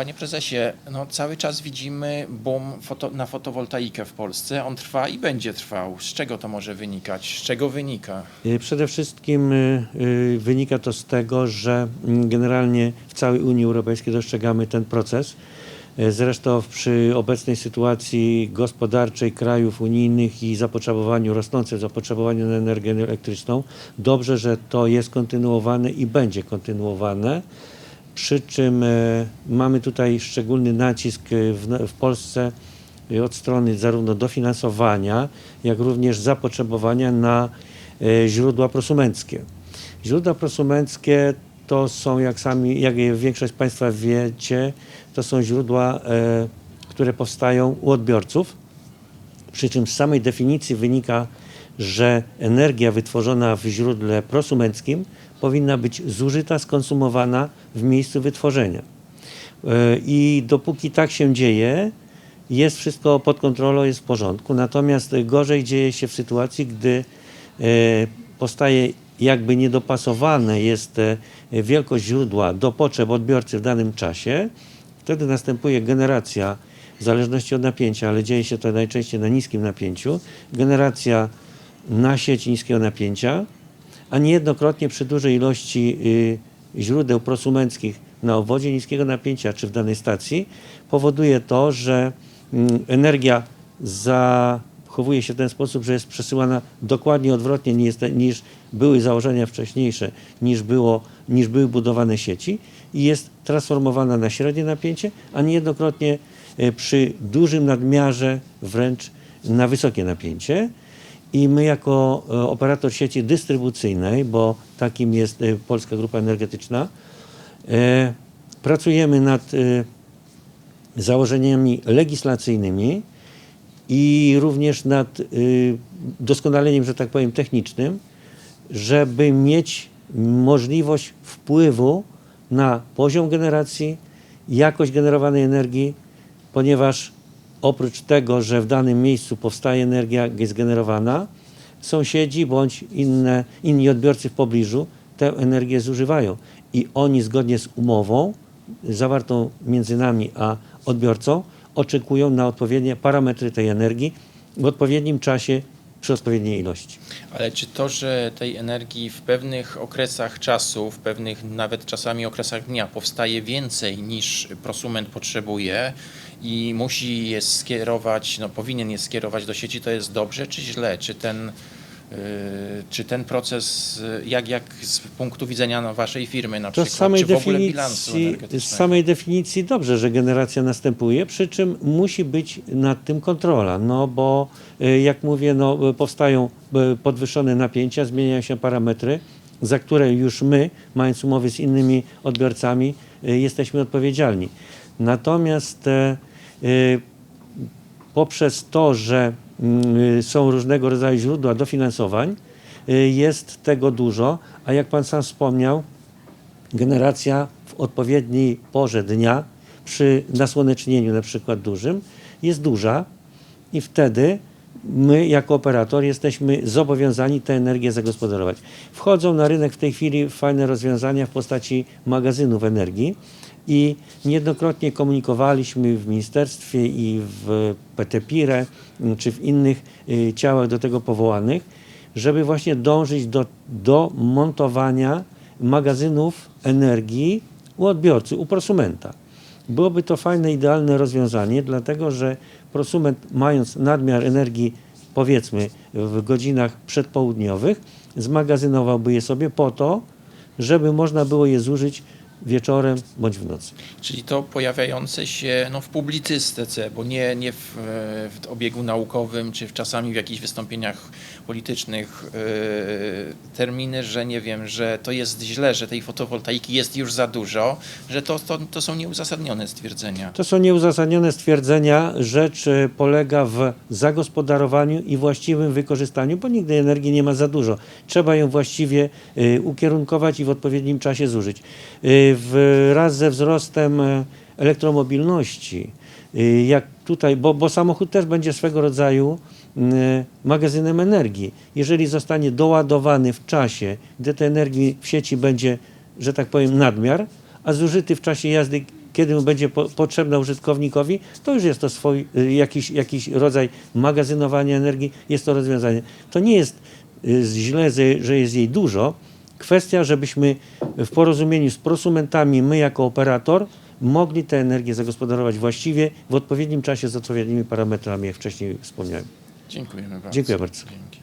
Panie prezesie, no cały czas widzimy boom foto, na fotowoltaikę w Polsce. On trwa i będzie trwał. Z czego to może wynikać? Z czego wynika? Y, Przede wszystkim y, y, wynika to z tego, że mm, generalnie w całej Unii Europejskiej dostrzegamy ten proces. Zresztą przy obecnej sytuacji gospodarczej krajów unijnych i zapotrzebowaniu, rosnącym zapotrzebowaniu na energię elektryczną, dobrze, że to jest kontynuowane i będzie kontynuowane. Przy czym e, mamy tutaj szczególny nacisk e, w, w Polsce e, od strony zarówno dofinansowania, jak również zapotrzebowania na źródła prosumenckie. Źródła prosumenckie to są, jak sami, jak większość Państwa wiecie, to są źródła, które powstają u odbiorców. Przy czym z samej definicji wynika, że energia wytworzona w źródle prosumenckim powinna być zużyta, skonsumowana w miejscu wytworzenia. E, I dopóki tak się dzieje, jest wszystko pod kontrolą, jest w porządku. Natomiast gorzej dzieje się w sytuacji, gdy e, powstaje jakby niedopasowane jest e, wielkość źródła do potrzeb odbiorcy w danym czasie. Wtedy następuje generacja w zależności od napięcia, ale dzieje się to najczęściej na niskim napięciu, generacja na sieci niskiego napięcia, a niejednokrotnie przy dużej ilości y, źródeł prosumenckich na obwodzie niskiego napięcia czy w danej stacji powoduje to, że mm, energia zachowuje się w ten sposób, że jest przesyłana dokładnie odwrotnie niż, niż były założenia wcześniejsze, niż, było, niż były budowane sieci i jest transformowana na średnie napięcie, a niejednokrotnie y, przy dużym nadmiarze wręcz na wysokie napięcie. I my jako e, operator sieci dystrybucyjnej, bo takim jest e, Polska Grupa Energetyczna, e, pracujemy nad założeniami legislacyjnymi i również nad doskonaleniem, że tak powiem, technicznym, żeby mieć możliwość wpływu na poziom generacji, jakość generowanej energii, ponieważ oprócz tego, że w danym miejscu powstaje energia, jest generowana, sąsiedzi bądź inne, inni odbiorcy w pobliżu tę energię zużywają. I oni zgodnie z umową zawartą między nami a odbiorcą oczekują na odpowiednie parametry tej energii w odpowiednim czasie przy odpowiedniej ilości. Ale czy to, że tej energii w pewnych okresach czasu, w pewnych nawet czasami okresach dnia powstaje więcej niż prosument potrzebuje i musi je skierować, no powinien je skierować do sieci, to jest dobrze czy źle? Czy ten, czy ten proces, jak, jak z punktu widzenia no, waszej firmy na To przykład, z samej, czy w ogóle bilansu z samej definicji dobrze, że generacja następuje, przy czym musi być nad tym kontrola, no bo y, jak mówię, no, y, powstają y, podwyższone napięcia, zmieniają się parametry, za które już my, mając umowy z innymi odbiorcami, y, jesteśmy odpowiedzialni. Natomiast e, y, poprzez to, że y, są różnego rodzaju źródła dofinansowań, y, jest tego dużo, a jak Pan sam wspomniał, generacja w odpowiedniej porze dnia, przy nasłonecznieniu na przykład dużym, jest duża i wtedy my jako operator jesteśmy zobowiązani tę energię zagospodarować. Wchodzą na rynek w tej chwili fajne rozwiązania w postaci magazynów energii i niejednokrotnie komunikowaliśmy w ministerstwie i w PTPIRE czy w innych y, ciałach do tego powołanych, żeby właśnie dążyć do, do montowania magazynów energii u odbiorcy, u prosumenta. Byłoby to fajne, idealne rozwiązanie, dlatego że prosument, mając nadmiar energii, powiedzmy w godzinach przedpołudniowych, zmagazynowałby je sobie po to, żeby można było je zużyć wieczorem bądź w nocy. Czyli to pojawiające się no, w publicystyce, bo nie, nie w, w obiegu naukowym, czy w czasami w jakichś wystąpieniach politycznych e, terminy, że nie wiem, że to jest źle, że tej fotowoltaiki jest już za dużo, że to, to, to są nieuzasadnione stwierdzenia. To są nieuzasadnione stwierdzenia. Rzecz e, polega w zagospodarowaniu i właściwym wykorzystaniu, bo nigdy energii nie ma za dużo. Trzeba ją właściwie e, ukierunkować i w odpowiednim czasie zużyć. E, Wraz ze wzrostem e, elektromobilności, e, jak tutaj, bo, bo samochód też będzie swego rodzaju magazynem energii. Jeżeli zostanie doładowany w czasie, gdy tej energii w sieci będzie, że tak powiem, nadmiar, a zużyty w czasie jazdy, kiedy będzie po, potrzebna użytkownikowi, to już jest to swój y, jakiś, jakiś rodzaj magazynowania energii, jest to rozwiązanie. To nie jest y, źle, że jest jej dużo. Kwestia, żebyśmy w porozumieniu z prosumentami, my jako operator, mogli tę energię zagospodarować właściwie, w odpowiednim czasie, z odpowiednimi parametrami, jak wcześniej wspomniałem. Dziękujemy bardzo. Dziękuję bardzo.